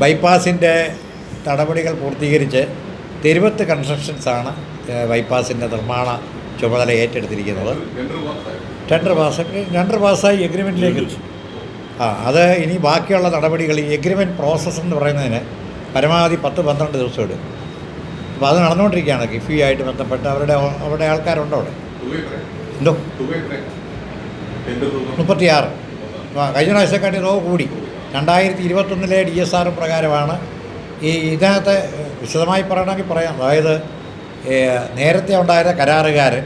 ബൈപ്പാസിന്റെ നടപടികൾ പൂർത്തീകരിച്ച് തിരുവത്ത് കൺസ്ട്രക്ഷൻസാണ് ബൈപ്പാസിന്റെ നിർമ്മാണ ചുമതല ഏറ്റെടുത്തിരിക്കുന്നത്. ടെൻഡർ പാസ് ടെൻഡർ പാസ്സായി എഗ്രിമെന്റിലേക്ക് ആ അത് ഇനി ബാക്കിയുള്ള നടപടികൾ ഈ എഗ്രിമെന്റ് പ്രോസസ്സ് എന്ന് പറയുന്നതിന് പരമാവധി പത്ത് പന്ത്രണ്ട് ദിവസം എടുക്കും. അപ്പോൾ അത് നടന്നുകൊണ്ടിരിക്കുകയാണ്. കിഫിയായിട്ട് ബന്ധപ്പെട്ട് അവരുടെ അവരുടെ ആൾക്കാരുണ്ടോ അവിടെ? എന്തോ? മുപ്പത്തിയാറ്. കഴിഞ്ഞ പ്രാവശ്യക്കാട്ടി റോ കൂടി. രണ്ടായിരത്തി ഇരുപത്തൊന്നിലെ ഡി എസ് ആർ പ്രകാരമാണ് ഈ ഇതിനകത്ത് വിശദമായി പറയണമെങ്കിൽ പറയാം. അതായത് നേരത്തെ ഉണ്ടായിരുന്ന കരാറുകാരൻ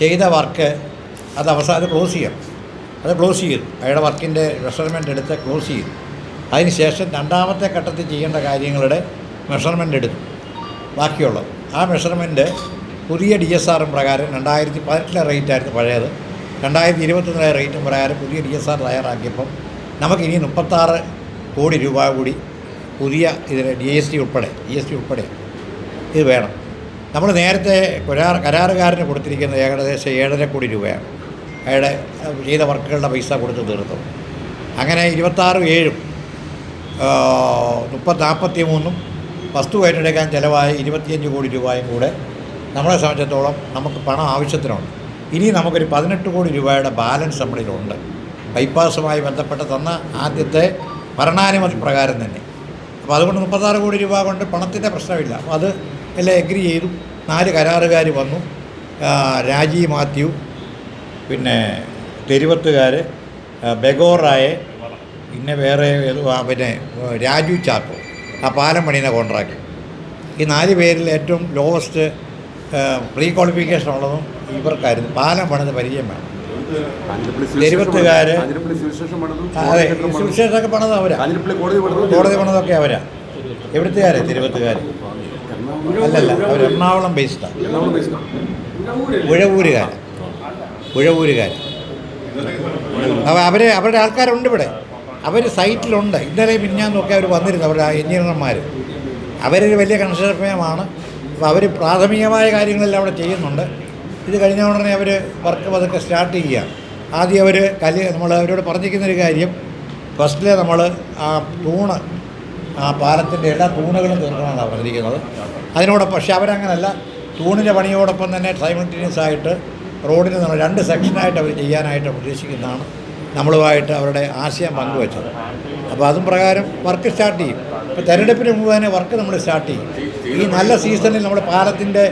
ചെയ്ത വർക്ക് അത് അവസാനം ക്ലോസ് ചെയ്യാം. അത് ക്ലോസ് ചെയ്തു അയാളുടെ വർക്കിന്റെ മെഷർമെന്റ് എടുത്ത് ക്ലോസ് ചെയ്തു അതിനുശേഷം രണ്ടാമത്തെ ഘട്ടത്തിൽ ചെയ്യേണ്ട കാര്യങ്ങളുടെ മെഷർമെന്റ് എടുത്തു. ബാക്കിയുള്ളത്. ആ മെഷർമെന്റ് പുതിയ ഡി എസ് ആറും പ്രകാരം രണ്ടായിരത്തി പതിനെട്ടിലെ റേറ്റ് ആയിരുന്നു പഴയത്. രണ്ടായിരത്തി ഇരുപത്തൊന്നിലെ റേറ്റും പ്രകാരം പുതിയ ഡി എസ് ആർ തയ്യാറാക്കിയപ്പം നമുക്കിനി മുപ്പത്താറ് കോടി രൂപ കൂടി പുതിയ ഇതിന് ഡി എസ് ടി ഉൾപ്പെടെ ഡി എസ് ടി ഉൾപ്പെടെ ഇത് വേണം. നമ്മൾ നേരത്തെ കരാർ കരാറുകാരന് കൊടുത്തിരിക്കുന്നത് ഏകദേശം ഏഴര കോടി രൂപയാണ്. അയാളുടെ ചെയ്ത വർക്കുകളുടെ പൈസ കൊടുത്ത് തീർത്തു. അങ്ങനെ ഇരുപത്താറും ഏഴും മുപ്പത്തി നാൽപ്പത്തി മൂന്നും വസ്തു ഏറ്റെടുക്കാൻ ചിലവായ ഇരുപത്തിയഞ്ച് കോടി രൂപയും കൂടെ നമ്മളെ സംബന്ധിച്ചിടത്തോളം നമുക്ക് പണം ആവശ്യത്തിനുണ്ട്. ഇനി നമുക്കൊരു പതിനെട്ട് കോടി രൂപയുടെ ബാലൻസ് നമ്മളിലുണ്ട് ബൈപ്പാസുമായി ബന്ധപ്പെട്ട് തന്ന ആദ്യത്തെ ഭരണാനുമതി പ്രകാരം തന്നെ. അപ്പോൾ അതുകൊണ്ട് മുപ്പത്താറ് കോടി രൂപ കൊണ്ട് പണത്തിന്റെ പ്രശ്നമില്ല. അപ്പോൾ അത് എല്ലാം എഗ്രി ചെയ്തു. നാല് കരാറുകാർ വന്നു. രാജി മാത്യു പിന്നെ തെരുവത്തുകാർ ബെഗോറായെ പിന്നെ വേറെ പിന്നെ രാജു ചാക്കോ ആ പാലം പണിയുന്ന കോൺട്രാക്ട് ഈ നാല് പേരിൽ ഏറ്റവും ലോവസ്റ്റ് പ്രീ ക്വാളിഫിക്കേഷൻ ഉള്ളതും ഇവർക്കായിരുന്നു. പാലം പണിത് പരിചയം വേണം. തെരുവത്തുകാര് ആ, അതെ. സുവിശേഷമൊക്കെ പണിത്. അവരാ. കോടതി പണിതൊക്കെ അവരാ. എവിടുത്തുകാരെ? തിരുവത്തുകാര്. അല്ലല്ല അവർ എറണാകുളം ബേസ്ഡാണ് ഉഴവൂരുകാർ ഉഴവൂരുകാർ അപ്പോൾ അവർ അവരുടെ ആൾക്കാരുണ്ട് ഇവിടെ. അവർ സൈറ്റിലുണ്ട്. ഇന്നലെ മിന്നാന്നൊക്കെ അവർ വന്നിരുന്നു അവരുടെ എഞ്ചിനീയർമാർ അവരൊരു വലിയ കൺസ്ട്രക്ഷൻ ഫേമാണ് അപ്പോൾ അവർ പ്രാഥമികമായ കാര്യങ്ങളെല്ലാം അവിടെ ചെയ്യുന്നുണ്ട്. ഇത് കഴിഞ്ഞ ഉടനെ അവർ വർക്ക് പതുക്കെ സ്റ്റാർട്ട് ചെയ്യുക ആദ്യം അവർ കൽ നമ്മൾ അവരോട് പറഞ്ഞിരിക്കുന്നൊരു കാര്യം ഫസ്റ്റിലെ നമ്മൾ ആ തൂണ് ആ പാലത്തിന്റെ എല്ലാ തൂണുകളും തീർക്കണമെന്നാണ് പറഞ്ഞിരിക്കുന്നത് അതിനോടൊപ്പം പക്ഷേ അവരങ്ങനല്ല തൂണിന്റെ പണിയോടൊപ്പം തന്നെ സൈമിന്റീനിയസ് ആയിട്ട് റോഡിന് നമ്മൾ രണ്ട് സെക്ഷനായിട്ട് അവർ ചെയ്യാനായിട്ട് ഉദ്ദേശിക്കുന്നതാണ് നമ്മളുമായിട്ട് അവരുടെ ആശയം പങ്കുവച്ചത്. അപ്പോൾ അതും പ്രകാരം വർക്ക് സ്റ്റാർട്ട് ചെയ്യും. ഇപ്പോൾ തെരഞ്ഞെടുപ്പിന് മുമ്പ് തന്നെ വർക്ക് നമ്മൾ സ്റ്റാർട്ട് ചെയ്യും. ഈ നല്ല സീസണിൽ നമ്മൾ പാലത്തിന്റെ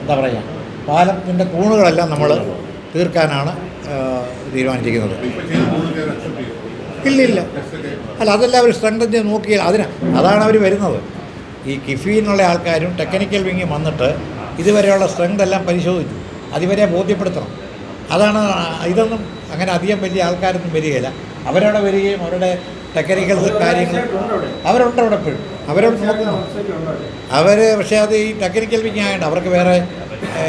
എന്താ പറയുക പാലത്തിന്റെ തൂണുകളെല്ലാം നമ്മൾ തീർക്കാനാണ് തീരുമാനിച്ചിരിക്കുന്നത്. ഇല്ല ഇല്ല അല്ല അതെല്ലാം അവർ സ്ട്രെങ്ത് ചെയ്ത് നോക്കിയാൽ അതിന് അതാണ് അവർ വരുന്നത്. ഈ കിഫി എന്നുള്ള ആൾക്കാരും ടെക്നിക്കൽ വിങ്ങും വന്നിട്ട് ഇതുവരെയുള്ള സ്ട്രെങ്ത് എല്ലാം പരിശോധിച്ചു. അതിവരെ ബോധ്യപ്പെടുത്തണം. അതാണ് ഇതൊന്നും അങ്ങനെ അധികം വലിയ ആൾക്കാരൊന്നും വരികയില്ല. അവരവിടെ വരികയും അവരുടെ ടെക്നിക്കൽ കാര്യങ്ങൾ അവരുണ്ട് അവിടെ എപ്പോഴും അവരോട് നോക്കുന്നു. അവർ പക്ഷേ അത് ഈ ടെക്നിക്കൽ വിങ് ആയതുകൊണ്ട് അവർക്ക് വേറെ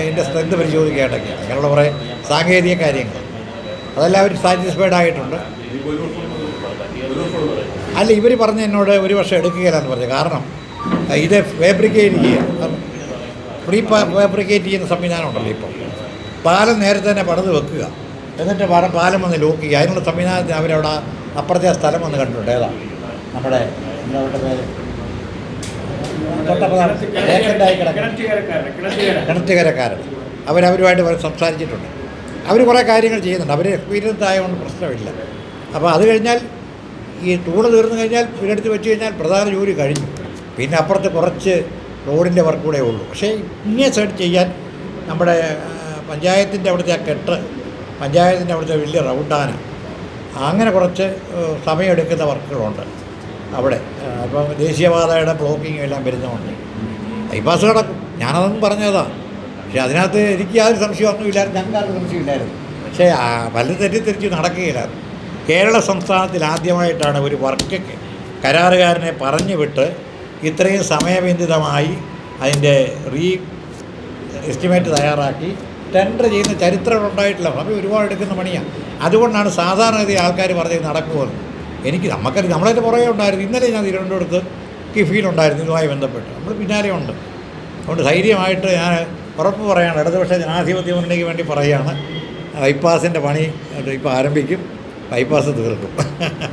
ഇതിന്റെ സ്ട്രെങ്ത് പരിശോധിക്കാണ്ടൊക്കെയാണ് അങ്ങനെയുള്ള കുറേ സാങ്കേതിക കാര്യങ്ങൾ. അതെല്ലാം അവർ സാറ്റിസ്ഫൈഡ് ആയിട്ടുണ്ട് അല്ല ഇവർ പറഞ്ഞ എന്നോട് ഒരു വർഷം എടുക്കുകയില്ലെന്ന് പറഞ്ഞു. കാരണം ഇത് ഫാബ്രിക്കേറ്റ് ചെയ്യുക പ്രീ ഫാബ്രിക്കേറ്റ് ചെയ്യുന്ന സംവിധാനം ഉണ്ടല്ലോ ഇപ്പോൾ പാലം നേരത്തെ തന്നെ പണിത് വെക്കുക. എന്നിട്ട് പാലം പാലം വന്ന് ലോക്ക് ചെയ്യുക. അതിനുള്ള സംവിധാനത്തിന് അവരവിടെ അപ്പുറത്തെ സ്ഥലം വന്ന് കണ്ടിട്ടുണ്ട്. ഏതാ? നമ്മുടെ എന്താ പേര് കിടക്കുന്ന കിണറ്റുകരക്കാരൻ അവരവരുമായിട്ട് വരെ സംസാരിച്ചിട്ടുണ്ട്. അവർ കുറേ കാര്യങ്ങൾ ചെയ്യുന്നുണ്ട്. അവർ എക്സ്പീരിയൻസ് ആയതുകൊണ്ട് പ്രശ്നമില്ല. അപ്പോൾ അത് കഴിഞ്ഞാൽ ഈ ടൂൾ തീർന്നു കഴിഞ്ഞാൽ ഇവരെടുത്ത് വെച്ച് കഴിഞ്ഞാൽ പ്രധാന ജോലി കഴിഞ്ഞു. പിന്നെ അപ്പുറത്ത് കുറച്ച് റോഡിന്റെ വർക്ക് കൂടെ ഉള്ളൂ. പക്ഷേ ഇങ്ങനെ സൈഡ് ചെയ്യാൻ നമ്മുടെ പഞ്ചായത്തിന്റെ അവിടുത്തെ ആ കെട്ട് പഞ്ചായത്തിന്റെ അവിടുത്തെ വലിയ റൗണ്ടാന അങ്ങനെ കുറച്ച് സമയമെടുക്കുന്ന വർക്കുകളുണ്ട് അവിടെ. അപ്പം ദേശീയപാതയുടെ ബ്ലോക്കിങ്ങും എല്ലാം വരുന്നതുകൊണ്ട്. ബൈപ്പാസ് കിടക്കും ഞാനതൊന്നും പറഞ്ഞതാണ് പക്ഷേ അതിനകത്ത് എനിക്ക് യാതൊരു സംശയമൊന്നും ഇല്ലായിരുന്നു. ഞങ്ങൾക്ക് ആർക്കും സംശയമില്ലായിരുന്നു പക്ഷേ പലരും തെറ്റിദ്ധരിച്ച് നടക്കുകയില്ലായിരുന്നു കേരള സംസ്ഥാനത്തിൽ ആദ്യമായിട്ടാണ് ഒരു വർക്ക് കരാറുകാരനെ പറഞ്ഞു വിട്ട് ഇത്രയും സമയബന്ധിതമായി അതിന്റെ റീ എസ്റ്റിമേറ്റ് തയ്യാറാക്കി ടെൻഡർ ചെയ്യുന്ന ചരിത്രം ഉണ്ടായിട്ടില്ല. സമയം ഒരുപാട് എടുക്കുന്ന പണിയാണ് അതുകൊണ്ടാണ് സാധാരണഗതി ആൾക്കാർ പറഞ്ഞത് നടക്കുമെന്ന് എനിക്ക് നമുക്കത് നമ്മളതിന്റെ പുറകെ ഉണ്ടായിരുന്നു. ഇന്നലെ ഞാൻ തിരുവനന്തപുരത്ത് കിഫിയിലുണ്ടായിരുന്നു ഇതുമായി ബന്ധപ്പെട്ട്. നമ്മൾ പിന്നാലെ ഉണ്ട് അതുകൊണ്ട് ധൈര്യമായിട്ട് ഞാൻ ഉറപ്പ് പറയാണ്. ഇടതുപക്ഷ ജനാധിപത്യ മുന്നണിക്ക് വേണ്ടി പറയുകയാണ് ബൈപ്പാസിന്റെ പണി ഇപ്പോൾ ആരംഭിക്കും. ബൈപ്പാസ് തീർക്കും.